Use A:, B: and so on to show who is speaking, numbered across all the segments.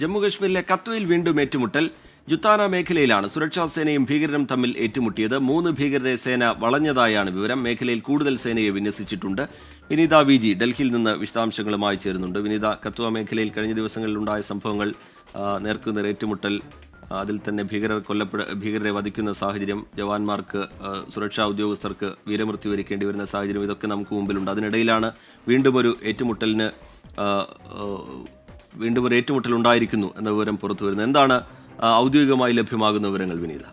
A: ജമ്മുകശ്മീരിലെ കത്വയിൽ വീണ്ടും ഏറ്റുമുട്ടൽ. ജുത്താന മേഖലയിലാണ് സുരക്ഷാ സേനയും ഭീകരരും തമ്മിൽ ഏറ്റുമുട്ടിയത്. മൂന്ന് ഭീകരരെ സേന വളഞ്ഞതായാണ് വിവരം. മേഖലയിൽ കൂടുതൽ സേനയെ വിന്യസിച്ചിട്ടുണ്ട്. വിനീത വി ജി ഡൽഹിയിൽ നിന്ന് വിശദാംശങ്ങളുമായി ചേരുന്നുണ്ട്. വിനീത കത്വ മേഖലയിൽ കഴിഞ്ഞ ദിവസങ്ങളിലുണ്ടായ സംഭവങ്ങൾ നേർക്കുന്ന ഏറ്റുമുട്ടൽ അതിൽ തന്നെ ഭീകരർ കൊല്ലപ്പെട ഭീകരരെ വധിക്കുന്ന സാഹചര്യം ജവാന്മാർക്ക് സുരക്ഷാ ഉദ്യോഗസ്ഥർക്ക് വീരമൃത്യു വരിക്കേണ്ടി വരുന്ന സാഹചര്യം ഇതൊക്കെ നമുക്ക് മുമ്പിലുണ്ട്. അതിനിടയിലാണ് വീണ്ടും ഒരു ഏറ്റുമുട്ടലിന് വീണ്ടും ഒരു ഏറ്റുമുട്ടൽ ഉണ്ടായിരിക്കുന്നു എന്ന വിവരം പുറത്തു വരുന്നത് എന്താണ് ഔദ്യോഗികമായി ലഭ്യമാകുന്ന വിവരങ്ങൾ വിനീത?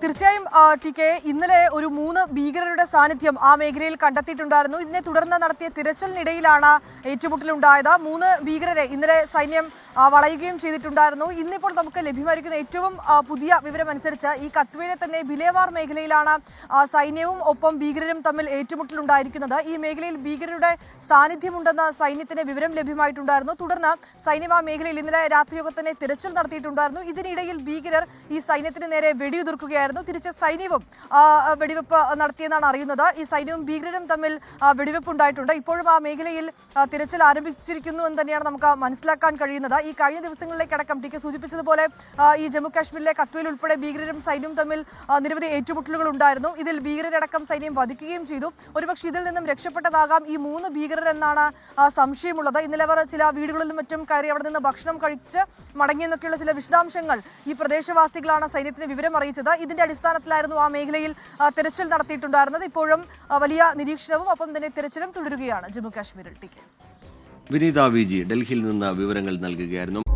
B: തീർച്ചയായും ടി കെ ഇന്നലെ ഒരു മൂന്ന് ഭീകരരുടെ സാന്നിധ്യം ആ മേഖലയിൽ കണ്ടെത്തിയിട്ടുണ്ടായിരുന്നു. ഇതിനെ തുടർന്ന് നടത്തിയ തിരച്ചിലിനിടയിലാണ് ഏറ്റുമുട്ടലുണ്ടായത്. മൂന്ന് ഭീകരരെ ഇന്നലെ സൈന്യം വളയുകയും ചെയ്തിട്ടുണ്ടായിരുന്നു. ഇന്നിപ്പോൾ നമുക്ക് ലഭ്യമായിരിക്കുന്ന ഏറ്റവും പുതിയ വിവരമനുസരിച്ച് ഈ കത്വയിലെ തന്നെ ബിലേവാർ മേഖലയിലാണ് സൈന്യവും ഒപ്പം ഭീകരരും തമ്മിൽ ഏറ്റുമുട്ടലുണ്ടായിരിക്കുന്നത്. ഈ മേഖലയിൽ ഭീകരരുടെ സാന്നിധ്യമുണ്ടെന്ന സൈന്യത്തിന് വിവരം ലഭ്യമായിട്ടുണ്ടായിരുന്നു. തുടർന്ന് സൈന്യം ആ മേഖലയിൽ ഇന്നലെ രാത്രിയൊക്കെ തന്നെ തിരച്ചിൽ നടത്തിയിട്ടുണ്ടായിരുന്നു. ഇതിനിടയിൽ ഭീകരർ ഈ സൈന്യത്തിന് നേരെ വെടിയുതിർക്കുകയായിരുന്നു. തിരിച്ച് സൈന്യവും വെടിവെപ്പ് നടത്തിയെന്നാണ് അറിയുന്നത്. ഈ സൈന്യവും ഭീകരരും തമ്മിൽ വെടിവെപ്പ് ഉണ്ടായിട്ടുണ്ട് ഇപ്പോഴും ആ മേഖലയിൽ തിരച്ചിൽ ആരംഭിച്ചിരിക്കുന്നു എന്ന് തന്നെയാണ് നമുക്ക് മനസ്സിലാക്കാൻ കഴിയുന്നത്. ഈ കഴിഞ്ഞ ദിവസങ്ങളിലേക്കടക്കം ടി കെ സൂചിപ്പിച്ചതുപോലെ ഈ ജമ്മു കാശ്മീരിലെ കത്വയിൽ ഉൾപ്പെടെ ഭീകരരും സൈന്യം തമ്മിൽ നിരവധി ഏറ്റുമുട്ടലുകൾ ഉണ്ടായിരുന്നു. ഇതിൽ ഭീകരരടക്കം സൈന്യം വധിക്കുകയും ചെയ്തു. ഒരുപക്ഷെ ഇതിൽ നിന്നും രക്ഷപ്പെട്ടതാകാം ഈ മൂന്ന് ആ, സംശയമുള്ളത്. ഇന്നലെ അവർ ചില വീടുകളിലും മറ്റും കയറി അവിടെ നിന്ന് ഭക്ഷണം കഴിച്ച് മടങ്ങിയെന്നൊക്കെയുള്ള ചില വിശദാംശങ്ങൾ ഈ പ്രദേശവാസികളാണ് സൈന്യത്തിന് വിവരം അറിയിച്ചത്. ഇതിന്റെ അടിസ്ഥാനത്തിലായിരുന്നു ആ മേഖലയിൽ തെരച്ചിൽ നടത്തിയിട്ടുണ്ടായിരുന്നത്. ഇപ്പോഴും വലിയ നിരീക്ഷണവും ഒപ്പം തന്നെ തെരച്ചിലും തുടരുകയാണ് ജമ്മു കാശ്മീരിൽ T K.
A: Vineetha V G ഡൽഹിയിൽ നിന്ന് വിവരങ്ങൾ നൽകുകയായിരുന്നു.